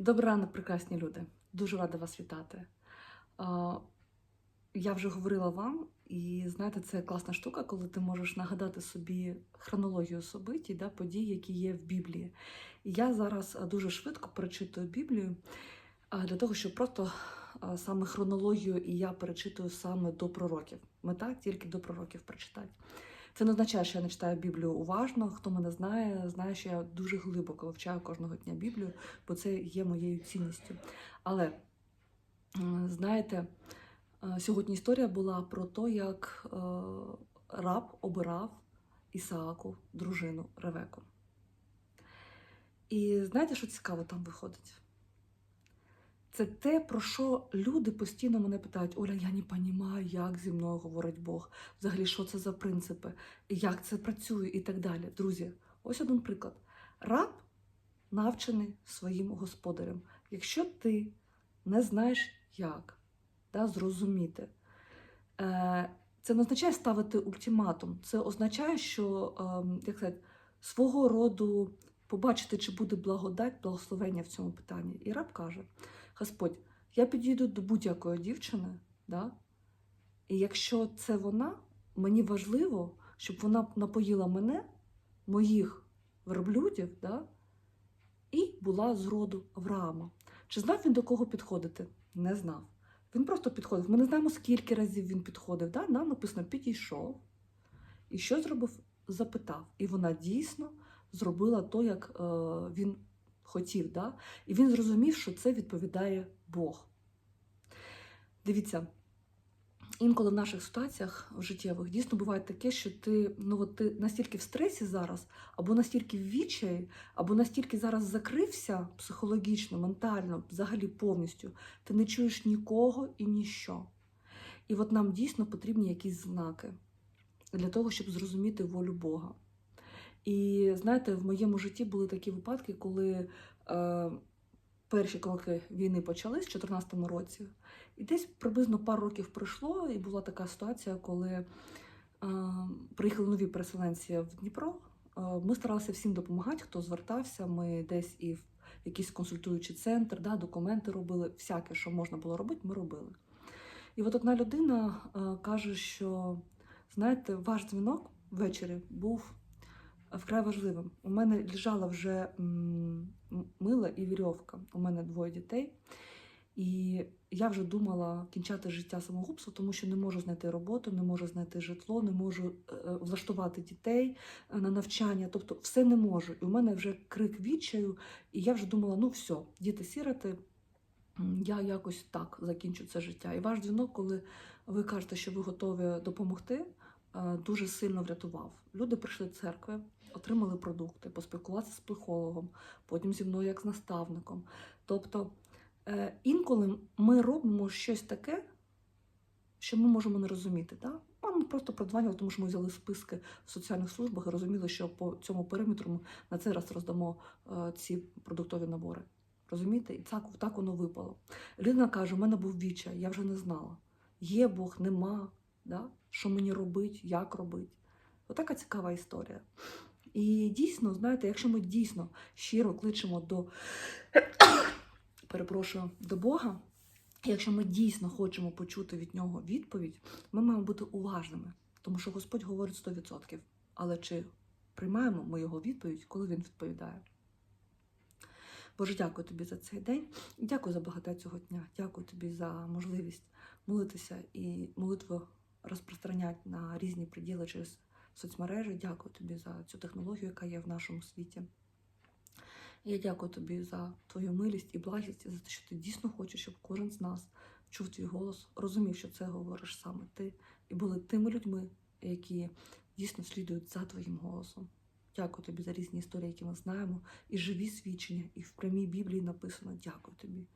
Добрий ранок, прекрасні люди. Дуже рада вас вітати. Я вже говорила вам, і знаєте, це класна штука, коли ти можеш нагадати собі хронологію событій, да, подій, які є в Біблії. Я зараз дуже швидко перечитую Біблію для того, щоб просто саме хронологію і я перечитую саме до пророків. Мета тільки до пророків прочитати. Це не означає, що я не читаю Біблію уважно. Хто мене знає, знає, що я дуже глибоко вивчаю кожного дня Біблію, бо це є моєю цінністю. Але знаєте, е, сьогодні історія була про те, як е, раб обирав Ісааку дружину Ревеку. І знаєте, що цікаво там виходить? Це те, про що люди постійно мене питають: Оля, я не розумію, як зі мною говорить Бог, взагалі, що це за принципи, як це працює і так далі. Друзі, ось один приклад. Раб навчений своїм господарем. Якщо ти не знаєш, як да, зрозуміти, е, це не означає ставити ультиматум. Це означає, що ем, як сказати, свого роду побачити, чи буде благодать, благословення в цьому питанні. І раб каже: Господь, я підійду до будь-якої дівчини, да? і якщо це вона, мені важливо, щоб вона напоїла мене, моїх верблюдів, да? і була з роду Авраама. Чи знав він до кого підходити? Не знав. Він просто підходив. Ми не знаємо, скільки разів він підходив. Да? Нам написано, підійшов. І що зробив? Запитав. І вона дійсно зробила то, як е, він хотів. Да? І він зрозумів, що це відповідає Бог. Дивіться, інколи в наших ситуаціях життєвих дійсно буває таке, що ти, ну, от ти настільки в стресі зараз, або настільки в відчаї, або настільки зараз закрився психологічно, ментально, взагалі повністю, ти не чуєш нікого і ніщо. І от нам дійсно потрібні якісь знаки для того, щоб зрозуміти волю Бога. І знаєте, в моєму житті були такі випадки, коли е, перші кроки війни почались в 2014 році, і десь приблизно пару років пройшло, і була така ситуація, коли е, приїхали нові переселенці в Дніпро. Е, ми старалися всім допомагати, хто звертався. Ми десь і в якийсь консультуючий центр, да, документи робили, всяке, що можна було робити, ми робили. І от одна людина е, каже, що знаєте, ваш дзвінок ввечері був вкрай важливим. У мене лежала вже мила і вірьовка. У мене двоє дітей. І я вже думала кінчати життя самогубством, тому що не можу знайти роботу, не можу знайти житло, не можу е, влаштувати дітей е, на навчання. Тобто все не можу. І у мене вже крик відчаю, і я вже думала: ну все, діти сіроти, м, я якось так закінчу це життя. І ваш дзвінок, коли ви кажете, що ви готові допомогти, е, дуже сильно врятував. Люди прийшли до церкви, отримали продукти, поспілкуватися з психологом, потім зі мною як з наставником. Тобто е, інколи ми робимо щось таке, що ми можемо не розуміти. Да? Нам просто продзванювали, тому що ми взяли списки в соціальних службах і розуміли, що по цьому периметру ми на цей раз роздамо е, ці продуктові набори. Розумієте? І так, так воно випало. Людина каже: у мене був відчай, я вже не знала. Є Бог, нема. Да? Що мені робити, як робити. Отака цікава історія. І дійсно, знаєте, якщо ми дійсно щиро кличемо до перепрошую, до Бога, якщо ми дійсно хочемо почути від нього відповідь, ми маємо бути уважними, тому що Господь говорить 100%. Але чи приймаємо ми його відповідь, коли він відповідає? Боже, дякую тобі за цей день. Дякую за благодать цього дня. Дякую тобі за можливість молитися і молитву розпространяти на різні приділи через соцмережі. Дякую тобі за цю технологію, яка є в нашому світі. Я дякую тобі за твою милість і благість, і за те, що ти дійсно хочеш, щоб кожен з нас чув твій голос, розумів, що це говориш саме ти, і були тими людьми, які дійсно слідують за твоїм голосом. Дякую тобі за різні історії, які ми знаємо, і живі свідчення, і в прямій Біблії написано Дякую тобі.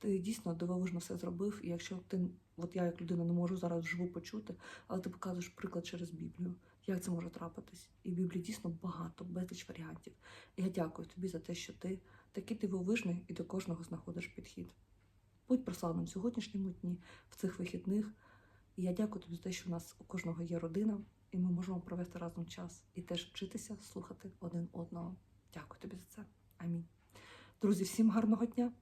Ти дійсно дивовижно все зробив. І якщо ти, от я як людина не можу зараз вживу почути, але ти показуєш приклад через Біблію, як це може трапитись. І в Біблії дійсно багато, безліч варіантів. Я дякую тобі за те, що ти такий дивовижний і до кожного знаходиш підхід. Будь прославним в сьогоднішньому дні, в цих вихідних. І я дякую тобі за те, що в нас у кожного є родина, і ми можемо провести разом час і теж вчитися слухати один одного. Дякую тобі за це. Амінь. Друзі, всім гарного дня!